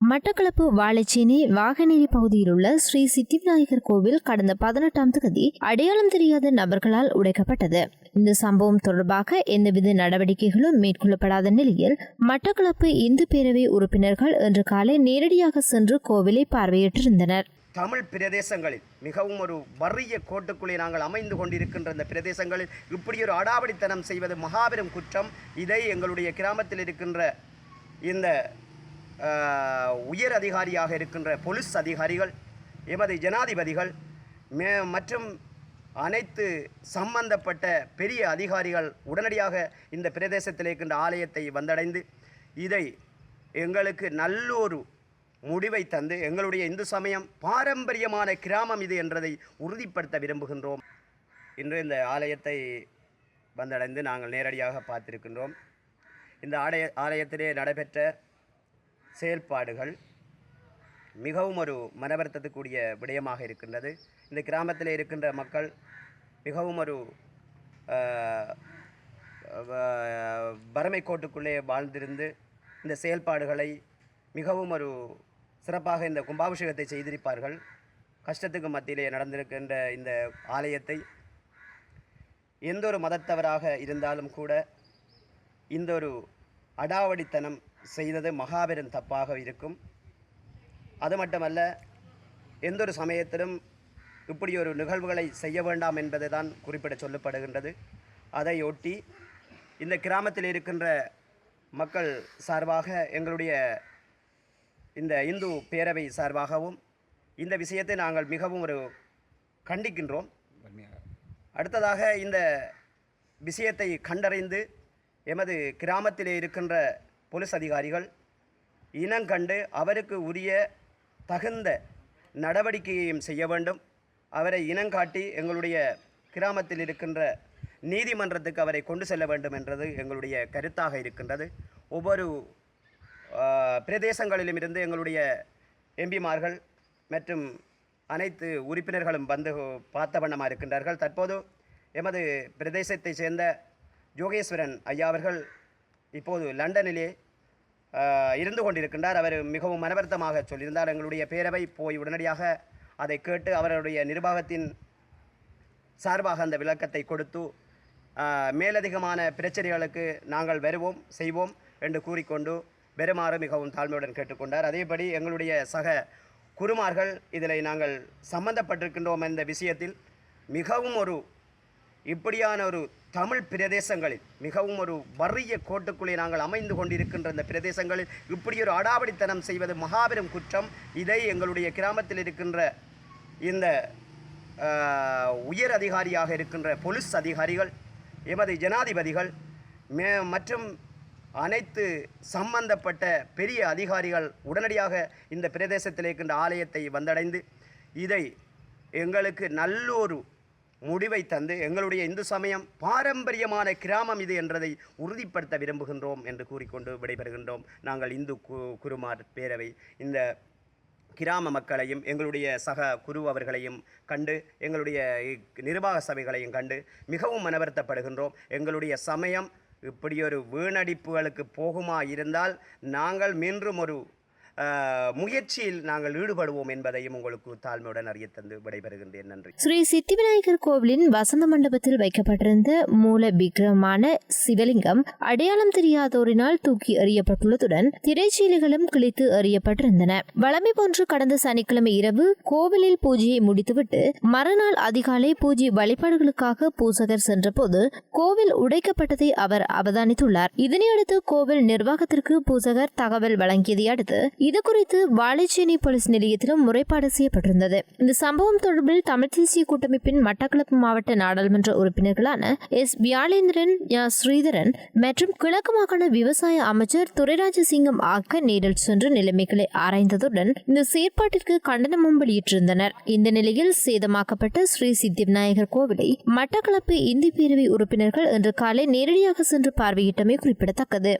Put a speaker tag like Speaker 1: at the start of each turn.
Speaker 1: மட்டக்களப்பு வாழைச்சேனை வாகனேரி பகுதியில் உள்ள ஸ்ரீ சித்திவிநாயகர் கோவில் கடந்த பதினெட்டாம் தேதி அடையாளம் தெரியாத நபர்களால் உடைக்கப்பட்டது. இந்த சம்பவம் தொடர்பாக எந்தவித நடவடிக்கைகளும் மேற்கொள்ளப்படாத நிலையில் மட்டக்களப்பு இந்து பேரவை உறுப்பினர்கள் இன்று காலை நேரடியாக சென்று கோவிலை பார்வையிட்டிருந்தனர்.
Speaker 2: தமிழ் பிரதேசங்களில் மிகவும் ஒரு வறிய கோட்டுக்குள்ளே நாங்கள் அமைந்து கொண்டிருக்கின்ற இந்த பிரதேசங்களில் இப்படி ஒரு அடாவடித்தனம் செய்வது மகாபெரும் குற்றம். இதை எங்களுடைய கிராமத்தில் இருக்கின்ற இந்த உயர் அதிகாரியாக இருக்கின்ற போலீஸ் அதிகாரிகள் எமது ஜனாதிபதிகள் மே மற்றும் அனைத்து சம்பந்தப்பட்ட பெரிய அதிகாரிகள் உடனடியாக இந்த பிரதேசத்தில் இருக்கின்ற ஆலயத்தை வந்தடைந்து இதை எங்களுக்கு நல்லொரு முடிவை தந்து எங்களுடைய இந்து சமயம் பாரம்பரியமான கிராமம் இது என்றதை உறுதிப்படுத்த விரும்புகின்றோம். இன்று இந்த ஆலயத்தை வந்தடைந்து நாங்கள் நேரடியாக பார்த்திருக்கின்றோம். இந்த ஆலய ஆலயத்திலே நடைபெற்ற செயல்பாடுகள் மிகவும் ஒரு மனவருத்தத்துக்கூடிய விடயமாக இருக்கின்றது. இந்த கிராமத்தில் இருக்கின்ற மக்கள் மிகவும் ஒரு வறுமை கோட்டுக்குள்ளே வாழ்ந்திருந்து இந்த செயல்பாடுகளை மிகவும் ஒரு சிறப்பாக இந்த கும்பாபிஷேகத்தை செய்திருப்பார்கள். கஷ்டத்துக்கு மத்தியிலே நடந்திருக்கின்ற இந்த ஆலயத்தை எந்த ஒரு மதத்தவராக இருந்தாலும் கூட இந்த ஒரு அடாவடித்தனம் செய்தது மகாபெரும் தப்பாக இருக்கும். அது மட்டுமல்ல எந்த ஒரு சமயத்திலும் இப்படி ஒரு நிகழ்வுகளை செய்ய வேண்டாம் என்பது தான் குறிப்பிட சொல்லப்படுகின்றது. அதையொட்டி இந்த கிராமத்தில் இருக்கின்ற மக்கள் சார்பாக எங்களுடைய இந்த இந்து பேரவை சார்பாகவும் இந்த விஷயத்தை நாங்கள் மிகவும் ஒரு கண்டிக்கின்றோம். அடுத்ததாக இந்த விஷயத்தை கண்டறிந்து எமது கிராமத்திலே இருக்கின்ற போலீஸ் அதிகாரிகள் இனங்கண்டு அவருக்கு உரிய தகுந்த நடவடிக்கையையும் செய்ய வேண்டும். அவரை இனங்காட்டி எங்களுடைய கிராமத்தில் இருக்கின்ற நீதிமன்றத்துக்கு அவரை கொண்டு செல்ல வேண்டும் என்றது எங்களுடைய கருத்தாக இருக்கின்றது. ஒவ்வொரு பிரதேசங்களிலும் இருந்து எங்களுடைய எம்பிமார்கள் மற்றும் அனைத்து உறுப்பினர்களும் வந்து பார்த்த வண்ணமாக இருக்கின்றார்கள். தற்போது எமது பிரதேசத்தைச் சேர்ந்த யோகேஸ்வரன் ஐயா அவர்கள் இப்போது லண்டனிலே இருந்து கொண்டிருக்கின்றார். அவர் மிகவும் மனவருத்தமாக சொல்லியிருந்தார். எங்களுடைய பேரவை போய் உடனடியாக அதை கேட்டு அவருடைய நிர்வாகத்தின் சார்பாக அந்த விளக்கத்தை கொடுத்து மேலதிகமான பிரச்சனைகளுக்கு நாங்கள் வருவோம் செய்வோம் என்று கூறிக்கொண்டு பெருமாறு மிகவும் தாழ்மையுடன் கேட்டுக்கொண்டார். அதேபடி எங்களுடைய சக குருமார்கள் இதில் நாங்கள் சம்பந்தப்பட்டிருக்கின்றோம் என்ற விஷயத்தில் மிகவும் ஒரு இப்படியான ஒரு தமிழ் பிரதேசங்களில் மிகவும் ஒரு வறிய கோட்டுக்குள்ளே நாங்கள் அமைந்து கொண்டிருக்கின்ற இந்த பிரதேசங்களில் இப்படி ஒரு அடாவடித்தனம் செய்வது மகாபெரும் குற்றம். இதை எங்களுடைய கிராமத்தில் இருக்கின்ற இந்த உயர் அதிகாரியாக இருக்கின்ற போலீஸ் அதிகாரிகள் எமது ஜனாதிபதிகள் மே மற்றும் அனைத்து சம்பந்தப்பட்ட பெரிய அதிகாரிகள் உடனடியாக இந்த பிரதேசத்தில் இருக்கின்ற ஆலயத்தை வந்தடைந்து இதை எங்களுக்கு நல்லொரு முடிவை தந்து எங்களுடைய இந்து சமயம் பாரம்பரியமான கிராமம் இது என்றதை உறுதிப்படுத்த விரும்புகின்றோம் என்று கூறிக்கொண்டு விடைபெறுகின்றோம். நாங்கள் இந்து கு குருமார் பேரவை இந்த கிராம மக்களையும் எங்களுடைய சக குரு அவர்களையும் கண்டு எங்களுடைய நிர்வாக சபைகளையும் கண்டு மிகவும் மனவருத்தப்படுகின்றோம். எங்களுடைய சமயம் இப்படியொரு வீணடிப்புகளுக்கு போகுமா இருந்தால் நாங்கள் மீண்டும் ஒரு முயற்சியில் நாங்கள் ஈடுபடுவோம் என்பதையும் உங்களுக்கு தாழ்மையுடன் அறிய தந்து விடைபெறுகின்றேன். நன்றி.
Speaker 1: ஸ்ரீ சித்திவிநாயகர் கோவிலின் வசந்த மண்டபத்தில் வைக்கப்பட்டிருந்த மூல விக்கிரகமான சிவலிங்கம் அடையாளம் தெரியாதோரினால் தூக்கி எறியப்பட்டுள்ளதுடன் திரைச்சீலைகளும் கிழித்து எறியப்பட்டிருந்தன. வளமை போன்று கடந்த சனிக்கிழமை இரவு கோவிலில் பூஜையை முடித்துவிட்டு மறுநாள் அதிகாலை பூஜை வழிபாடுகளுக்காக பூசகர் சென்றபோது கோவில் உடைக்கப்பட்டதை அவர் அவதானித்துள்ளார். இதனையடுத்து கோவில் நிர்வாகத்திற்கு பூசகர் தகவல் வழங்கியதை அடுத்து இது குறித்து வாழைச்சேனை போலீஸ் நிலையத்திலும் முறைப்பாடு செய்யப்பட்டிருந்தது. இந்த சம்பவம் தொடர்பில் தமிழ் தேசிய கூட்டமைப்பின் மட்டக்களப்பு மாவட்ட நாடாளுமன்ற உறுப்பினர்களான எஸ். வியாழேந்திரன் யா. ஸ்ரீதரன் மற்றும் கிழக்கு மாகாண விவசாய அமைச்சர் துரைராஜ சிங்கம் ஆக்க நேரில் சென்று நிலைமைகளை ஆராய்ந்ததுடன் இந்த செயற்பாட்டிற்கு கண்டனமும் வெளியிட்டிருந்தனர். இந்த நிலையில் சேதமாக்கப்பட்ட ஸ்ரீ சித்தி விநாயகர் கோவிலை மட்டக்களப்பு இந்தி பேரவை உறுப்பினர்கள் இன்று காலை நேரடியாக சென்று பார்வையிட்டமை குறிப்பிடத்தக்கது.